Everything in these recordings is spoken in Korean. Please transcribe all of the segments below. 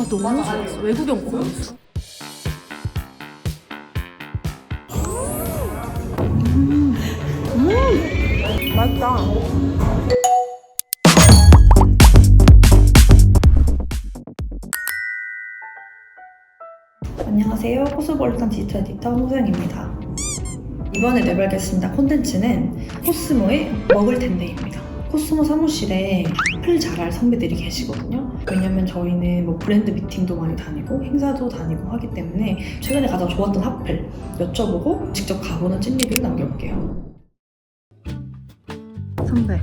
나 너무 좋았어. 외국인 고였어. 맛있다. 안녕하세요. 코스볼탄 디지털 에디터 홍소영입니다. 이번에 내발겠습니다 콘텐츠는 코스모의 먹을 텐데입니다. 코스모 사무실에 핫플 잘할 선배들이 계시거든요. 왜냐면 저희는 뭐 브랜드 미팅도 많이 다니고 행사도 다니고 하기 때문에 최근에 가장 좋았던 핫플 여쭤보고 직접 가보는 찐 리뷰를 남겨볼게요. 선배.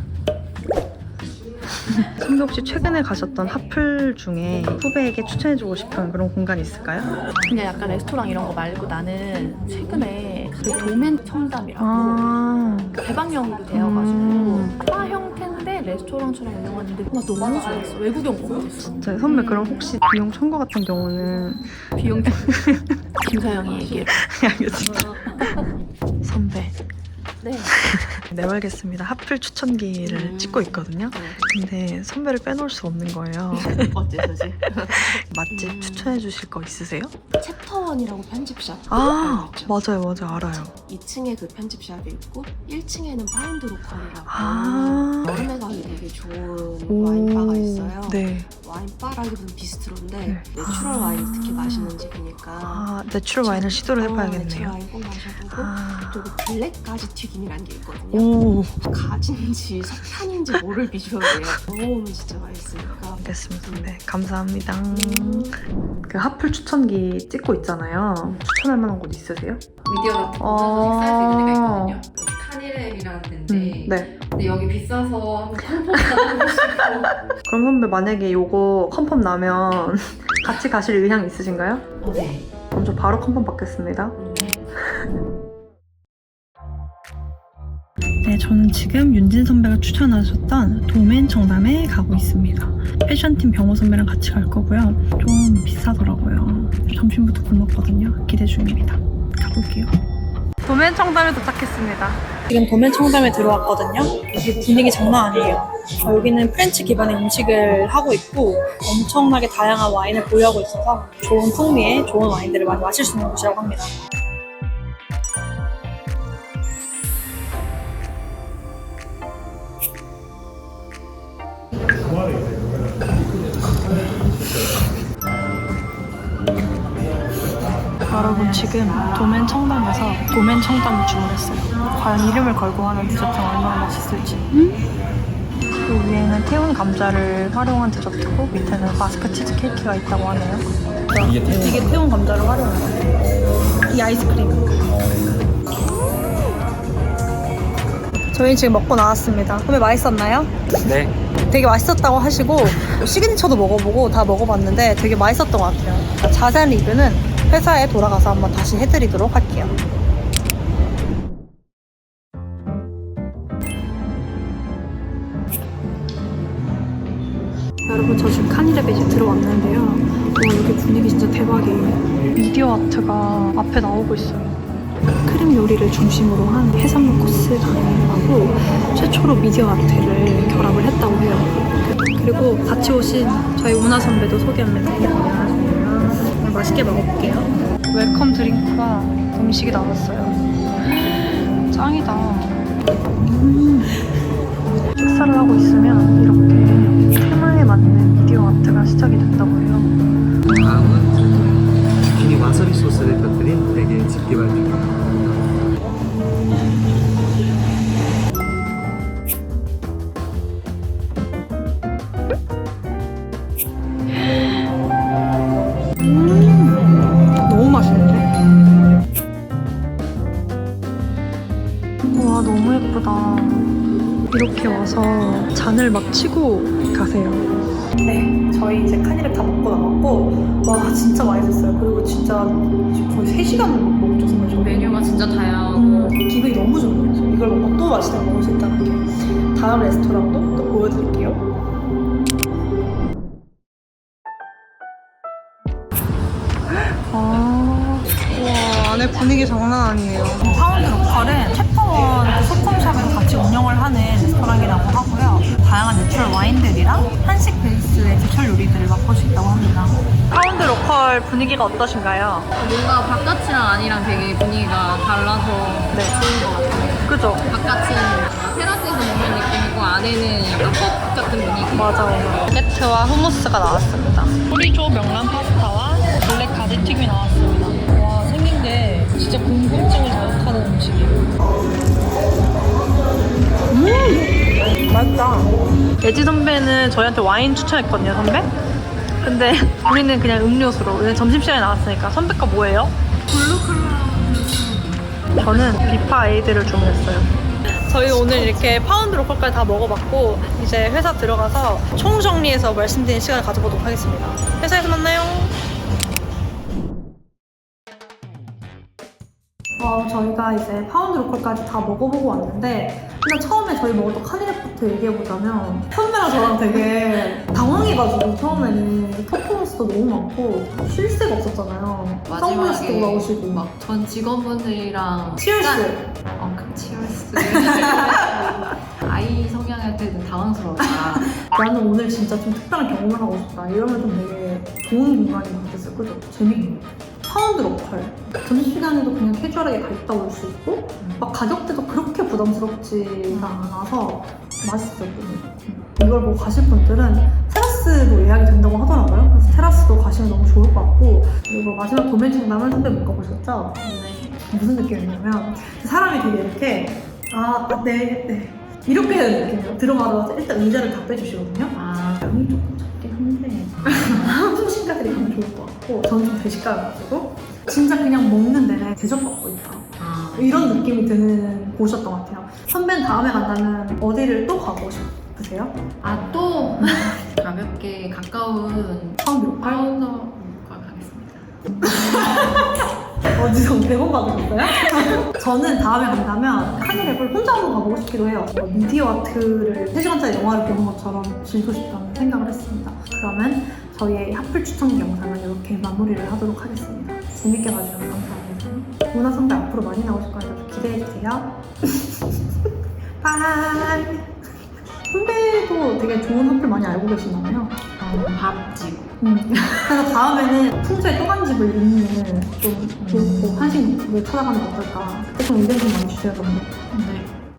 선배 혹시 최근에 가셨던 핫플 중에 후배에게 추천해주고 싶은 그런 공간 있을까요? 근데 약간 레스토랑 이런 거 말고 나는 최근에 그 도멘 청담이라고 아, 개방형으로 되어가지고 음. 바 형태인데 레스토랑처럼 운영하는데 나 너무 좋았어. 외국인 고였어. 저 선배 그럼 혹시 비용 청구 같은 경우는 비용 김서영이 얘기를. 알겠습니다. 네. 내말겠습니다. 핫플 추천기를 음. 찍고 있거든요. 근데 선배를 빼놓을 수 없는 거예요. 어째서지? 맛집 음. 추천해 주실 거 있으세요? 챕터원이라고 편집샵 아? 맞아요, 맞아요, 알아요. 2층에 그 편집샵이 있고 1층에는 파인드 로컬이라고 아. 여름에 가기 되게 좋은 오, 와인바가 있어요 네. 와인바라기보다는 비스트로인데 네. 내추럴 아. 와인 특히 마시는 집이니까 아, 내추럴 와인을 시도를 어, 내추럴 해봐야겠네요. 와인 꼭 마셔보고 아. 그리고 블랙가지 튀김이라는 게 있거든요 오, 가지인지 석탄인지 모를 비주얼이에요 먹어보면 진짜 맛있으니까 알겠습니다. 네, 감사합니다. 그 핫플 추천기 찍고 있잖아요. 추천할 만한 곳 있으세요? 미디어 같은 어. 거 식사할 수 있는 데가 있거든요. 카니랩이라는 데인데 음, 네. 근데 여기 비싸서 한번 컴포트 가보고 싶고 그럼 선배 만약에 요거 컨펌 나면 같이 가실 의향 있으신가요? 어, 네. 그럼 저 바로 컨펌 받겠습니다. 네, 저는 지금 윤진 선배가 추천하셨던 도맨 청담에 가고 있습니다. 패션팀 병호 선배랑 같이 갈 거고요. 좀 비싸더라고요. 점심부터 굶었거든요. 기대 중입니다. 가볼게요. 도맨 청담에 도착했습니다. 지금 도맨 청담에 들어왔거든요. 여기 분위기 장난 아니에요. 어, 여기는 프렌치 기반의 음식을 하고 있고 엄청나게 다양한 와인을 보유하고 있어서 좋은 풍미의 좋은 와인들을 많이 마실 수 있는 곳이라고 합니다. 여러분 지금 도맨 청담에서 도맨 청담을 주문했어요. 과연 이름을 걸고 하는 디저트가 얼마나 맛있을지. 그 위에는 태운 감자를 활용한 디저트고 밑에는 마스크 치즈 케이크가 있다고 하네요. 이게 태운 감자를 활용한 거예요. 이 아이스크림. 저희 지금 먹고 나왔습니다. 선배 맛있었나요? 네. 되게 맛있었다고 하시고 시그니처도 먹어보고 다 먹어봤는데 되게 맛있었던 것 같아요. 자세한 리뷰는 회사에 돌아가서 한번 다시 해드리도록 할게요. 여러분 저 지금 카니랩에 이제 들어왔는데요. 와 여기 분위기 진짜 대박이에요. 미디어 아트가 앞에 나오고 있어요. 크림 요리를 중심으로 한 해산물 코스 다양하고 최초로 미디어 아트를 결합을 했다고 해요. 그리고 같이 오신 저희 우나 선배도 소개합니다. 안녕하세요. 맛있게 먹어볼게요. 웰컴 드링크와 음식이 나왔어요. 짱이다. 식사를 하고 있으면 이렇게 맞는 미디어 아트가 시작이 된다고 해요. 다음은 주키니 와사비 소스를 대게 집게발입니다. 너무 맛있는데? 와 너무 예쁘다. 이렇게 와서 잔을 막 치고 가세요. 네, 저희 이제 카니를 다 먹고 나왔고 와 진짜 맛있었어요. 그리고 진짜 거의 3시간 먹었죠, 정말 저 메뉴가 진짜 다양하고 음, 기분이 너무 좋네요. 그래서 이걸 먹고 또 맛있게 먹을 수 있다는 게 다음 레스토랑도 또 보여드릴게요. 아, 와 안에 분위기 장난 아니에요. 파운드 로컬은 챕터원 소품샵을 같이 운영을 하는 레스토랑이라고 하고요. 다양한 내추럴 와인들이랑 한식 베이스의 제철 요리들을 맛볼 수 있다고 합니다. 카니발 분위기가 어떠신가요? 뭔가 바깥이랑 안이랑 되게 분위기가 달라서 네. 좋은 것 같아요. 그죠? 바깥은 테라스에서 먹는 느낌이고 안에는 약간 펍 같은 분위기. 맞아 맞아. 바게트와 후무스가 나왔습니다. 소리조 명란 파스타 맛있다. 예지 선배는 저희한테 와인 추천했거든요 선배. 근데 우리는 그냥 음료수로 왜 점심시간에 나왔으니까 선배 거 뭐예요? 블루 컬러 저는 비파 에이드를 주문했어요 저희 오늘 이렇게 파운드 로컬까지 다 먹어봤고 이제 회사 들어가서 총 정리해서 말씀드린 시간을 가져보도록 하겠습니다 회사에서 만나요 어, 저희가 이제 파운드 로컬까지 다 먹어보고 왔는데 근데 처음에 저희 먹었던 카니레프트 얘기해보자면 선배랑 저랑 되게 당황해가지고 처음에는 퍼포먼스도 너무 많고 쉴 새가 없었잖아요 선글라스도 나오시고 막 전 직원분들이랑 치얼스 어, 그 치얼스. 아이 성향한테는 당황스러웠다. 나는 오늘 진짜 좀 특별한 경험을 하고 싶다 이러면 좀 되게 좋은 공간인 것 같았어요 그죠? 재밌는 것 같아요 파운드 로컬 점심시간에도 그냥 캐주얼하게 가 있다 올 수 있고 막 가격대도 그렇게 부담스럽지가 않아서 맛있었거든요 음. 이걸 보고 가실 분들은 테라스도 예약이 된다고 하더라고요 그래서 테라스도 가시면 너무 좋을 것 같고 그리고 마지막 도매 청담을 선배 못 가보셨죠? 네. 무슨 느낌이냐면 사람이 되게 이렇게 아, 아, 네, 네 이렇게 들어가서 일단 의자를 다 빼주시거든요 아, 양이 조금 적긴 한데 한국신가들이 가면 좋을 것 같고 저는 좀 대식가여가지고 진짜 그냥 먹는 내내 대접받고 있다 아. 이런 느낌이 드는 곳이었던 것 같아요 선배는 다음에 간다면 어디를 또 가고 싶으세요? 아, 또 가볍게 가까운 파운드 로컬? 파운더 가겠습니다. 어디서 100원 받으셨어요? 저는 다음에 간다면 카니랩을 혼자 한번 가보고 싶기도 해요. 뭐 미디어 아트를 3시간짜리 영화를 보는 것처럼 즐기고 싶다는 생각을 했습니다. 그러면 저희의 핫플 추천 영상은 이렇게 마무리를 하도록 하겠습니다. 재밌게 봐주셔서 감사합니다. 문화 선배 앞으로 많이 나오실 거니까 좀 기대해주세요. 바이! 선배도 되게 좋은 핫플 많이 알고 계시나봐요. 어, 밥집. 음. 그래서 다음에는 풍주에 또간집을 잇는 좀 좋고 한식을 찾아가는 거 어떨까? 조금 의견 좀 많이 주세요, 여러분.